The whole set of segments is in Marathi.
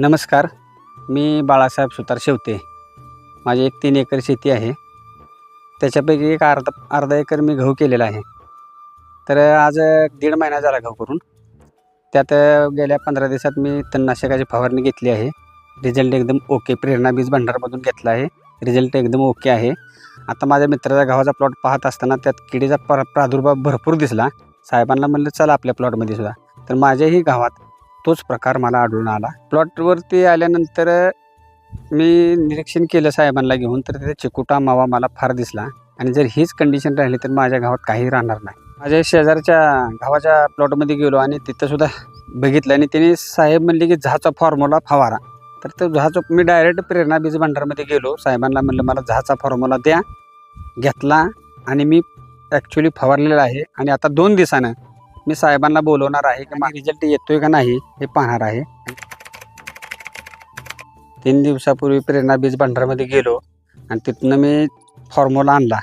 नमस्कार मी बाळासाहेब सुतार शेवते. माझी एक तीन एकर शेती आहे. त्याच्यापैकी एक अर्धा अर्धा एकर मी गहू केलेला आहे. तर आज दीड महिना झाला गहू करून. त्यात गेल्या पंधरा दिवसात मी तणनाशकाची फवारणी घेतली आहे. रिझल्ट एकदम ओके प्रेरणा बीज भंडारमधून घेतला आहे. रिझल्ट एकदम ओके आहे. आता माझ्या मित्राचा गव्हाचा प्लॉट पाहत असताना त्यात किडीचा प्र प्रादुर्भाव भरपूर दिसला. साहेबांना म्हणलं चला आपल्या प्लॉटमध्ये सुद्धा. तर माझ्याही गावात तोच प्रकार मला आढळून आला. प्लॉटवरती आल्यानंतर मी निरीक्षण केलं साहेबांना घेऊन तर तिथे चिकुटा मावा मला फार दिसला. आणि जर हीच कंडिशन राहिली तर माझ्या गावात काही राहणार नाही. माझ्या शेजारच्या गावाच्या प्लॉटमध्ये गेलो आणि तिथंसुद्धा बघितलं आणि त्याने साहेब म्हणले की झहाचा फॉर्म्युला फवारा. तर तो झहाचा मी डायरेक्ट प्रेरणा बीज भंडारमध्ये गेलो. साहेबांना म्हणलं मला झहाचा फॉर्म्युला द्या घेतला आणि मी ॲक्च्युली फवारलेला आहे. आणि आता दोन दिवसानं मी साहेबांना बोलवणार आहे की माझा रिझल्ट येतोय का नाही हे पाहणार आहे. तीन दिवसापूर्वी प्रेरणा बीज भंडारमध्ये गेलो आणि तिथनं मी फॉर्म्युला आणला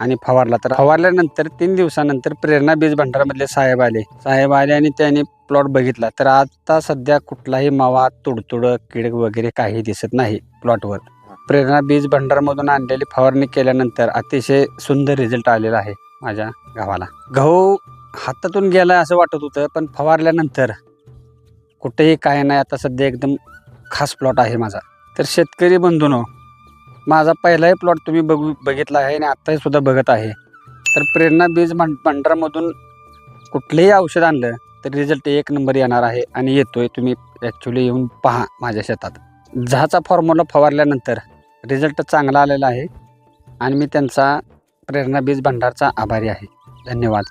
आणि फवारला. तर फवारल्यानंतर तीन दिवसानंतर प्रेरणा बीज भंडारमधले साहेब आले. साहेब आले आणि त्यांनी प्लॉट बघितला. तर आता सध्या कुठलाही मावा तुडतुड कीड वगैरे काही दिसत नाही प्लॉटवर प्रेरणा बीज भंडारमधून आणलेली फवारणी केल्यानंतर अतिशय सुंदर रिझल्ट आलेला आहे माझ्या गावाला. गहू हातातून गेला असं वाटत होतं पण फवारल्यानंतर कुठेही काय नाही आता सध्या एकदम खास प्लॉट आहे माझा. तर शेतकरी बंधूनो माझा पहिलाही प्लॉट तुम्ही बघू बघितला आहे आणि आत्ताही सुद्धा बघत आहे. तर प्रेरणा बीज भं भंडारामधून कुठलंही औषध आणलं तर रिझल्ट एक नंबर येणार आहे आणि येतोय तुम्ही ॲक्च्युली येऊन पहा माझ्या शेतात. झहाचा फॉर्म्युला फवारल्यानंतर रिझल्ट चांगला आलेला आहे आणि मी त्यांचा प्रेरणा बीज भंडारचा आभारी आहे. धन्यवाद.